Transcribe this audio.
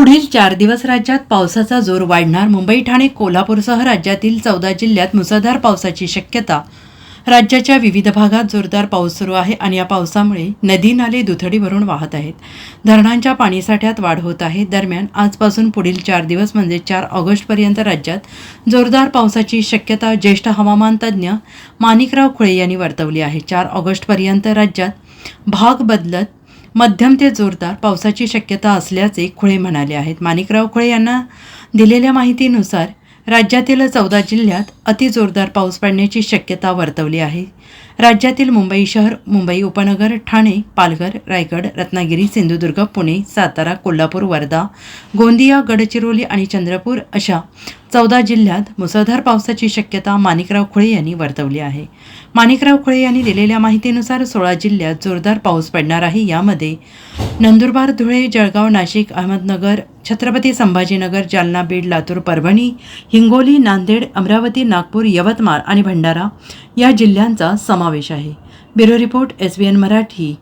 पुढील चार दिवस राज्यात पावसाचा जोर वाढणार. मुंबई ठाणे कोल्हापूरसह राज्यातील चौदा जिल्ह्यात मुसळधार पावसाची शक्यता. राज्याच्या विविध भागात जोरदार पाऊस सुरू आहे आणि या पावसामुळे नदी नाले दुथडी भरून वाहत आहेत. धरणांच्या पाणीसाठ्यात वाढ होत आहे. दरम्यान आजपासून पुढील चार दिवस म्हणजे चार ऑगस्टपर्यंत राज्यात जोरदार पावसाची शक्यता ज्येष्ठ हवामान तज्ज्ञ माणिकराव खुळे यांनी वर्तवली आहे. चार ऑगस्टपर्यंत राज्यात भाग बदलत मध्यम ते जोरदार पावसाची शक्यता असल्याचे खुळे म्हणाले आहेत. माणिकराव खुळे यांना दिलेल्या माहितीनुसार राज्यातील चौदा जिल्ह्यात अतिजोरदार पाऊस पडण्याची शक्यता वर्तवली आहे. राज्यातील मुंबई शहर मुंबई उपनगर ठाणे पालघर रायगड रत्नागिरी सिंधुदुर्ग पुणे सातारा कोल्हापूर वर्धा गोंदिया गडचिरोली आणि चंद्रपूर अशा चौदा जिल्ह्यात मुसळधार पावसाची शक्यता माणिकराव खुळे यांनी वर्तवली आहे. माणिकराव खुळे यांनी दिलेल्या माहितीनुसार सोळा जिल्ह्यात जोरदार पाऊस पडणार आहे. यामध्ये नंदुरबार धुळे जळगाव नाशिक अहमदनगर छत्रपती संभाजीनगर जालना बीड लातूर परभणी हिंगोली नांदेड अमरावती नागपूर यवतमाळ आणि भंडारा या जिल्ह्यांचा समावेश आहे. Bureau report S B N Marathi.